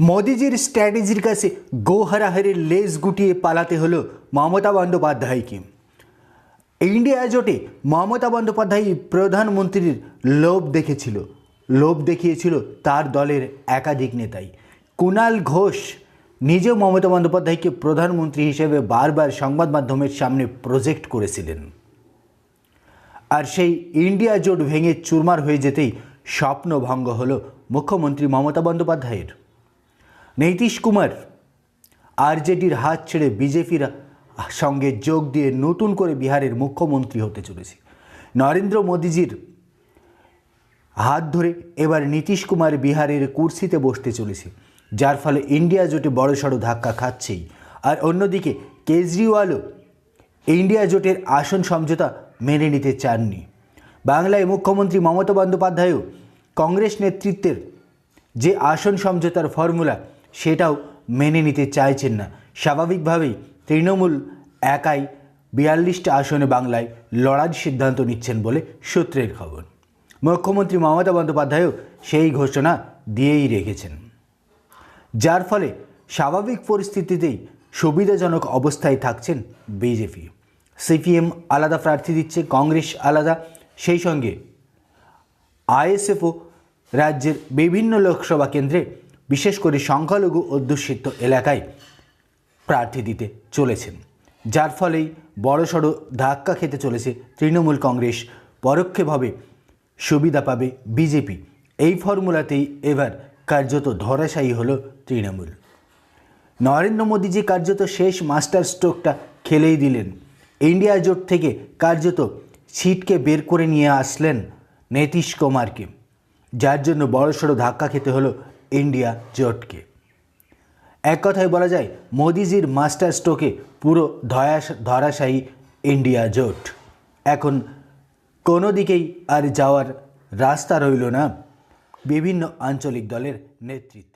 মোদিজির স্ট্র্যাটেজির কাছে গোহারাহারের লেজ গুটিয়ে পালাতে হলো মমতা বন্দ্যোপাধ্যায়কে ইন্ডিয়া জোটে মমতা বন্দ্যোপাধ্যায় প্রধানমন্ত্রীর লোভ দেখেছিল। লোভ দেখিয়েছিল তার দলের একাধিক নেতাই। কুণাল ঘোষ নিজেও মমতা বন্দ্যোপাধ্যায়কে প্রধানমন্ত্রী হিসেবে বারবার সংবাদ মাধ্যমের সামনে প্রজেক্ট করেছিলেন। আর সেই ইন্ডিয়া জোট ভেঙে চুরমার হয়ে যেতেই স্বপ্নভঙ্গ হলো মুখ্যমন্ত্রী মমতা বন্দ্যোপাধ্যায়ের। নীতিশ কুমার, আরজেডির হাত ছেড়ে বিজেপির সঙ্গে যোগ দিয়ে নতুন করে বিহারের মুখ্যমন্ত্রী হতে চলেছে। নরেন্দ্র মোদীজির হাত ধরে এবার নীতিশ কুমার বিহারের কুর্সিতে বসতে চলেছে, যার ফলে ইন্ডিয়া জোটে বড়সড় ধাক্কা খাচ্ছেই। আর অন্যদিকে কেজরিওয়ালও ইন্ডিয়া জোটের আসন সমঝোতা মেনে নিতে চাননি। বাংলায় মুখ্যমন্ত্রী মমতা বন্দ্যোপাধ্যায়ও কংগ্রেস নেতৃত্বের যে আসন সমঝোতার ফর্মুলা সেটাও মেনে নিতে চাইছেন না। স্বাভাবিকভাবেই তৃণমূল একাই বিয়াল্লিশটা আসনে বাংলায় লড়ার সিদ্ধান্ত নিচ্ছেন বলে সূত্রের খবর। মুখ্যমন্ত্রী মমতা বন্দ্যোপাধ্যায়ও সেই ঘোষণা দিয়েই রেখেছেন। যার ফলে স্বাভাবিক পরিস্থিতিতেই সুবিধাজনক অবস্থায় থাকছেন বিজেপি। সিপিএম আলাদা প্রার্থী দিচ্ছে, কংগ্রেস আলাদা। সেই সঙ্গে আইএসএফও রাজ্যের বিভিন্ন লোকসভা কেন্দ্রে বিশেষ করে সংখ্যালঘু অধ্যুষিত এলাকায় প্রার্থী দিতে চলেছেন। যার ফলেই বড়সড় ধাক্কা খেতে চলেছে তৃণমূল কংগ্রেস। পরোক্ষভাবে সুবিধা পাবে বিজেপি। এই ফর্মুলাতেই এবার কার্যত ধরাশায়ী হলো তৃণমূল। নরেন্দ্র মোদী যে কার্যত শেষ মাস্টার স্ট্রোকটা খেলেই দিলেন, ইন্ডিয়া জোট থেকে কার্যত ছিটকে বের করে নিয়ে আসলেন নীতিশ কুমারকে। যার জন্য বড়সড় ধাক্কা খেতে হলো ইন্ডিয়া জোটকে। এক কথায় বলা যায়, মোদিজির মাস্টার স্ট্রোকে পুরো ধয়াস, ধরাশায়ী ইন্ডিয়া জোট। এখন কোনো দিকেই আর যাওয়ার রাস্তা রইল না। বিভিন্ন আঞ্চলিক দলের নেতৃত্ব।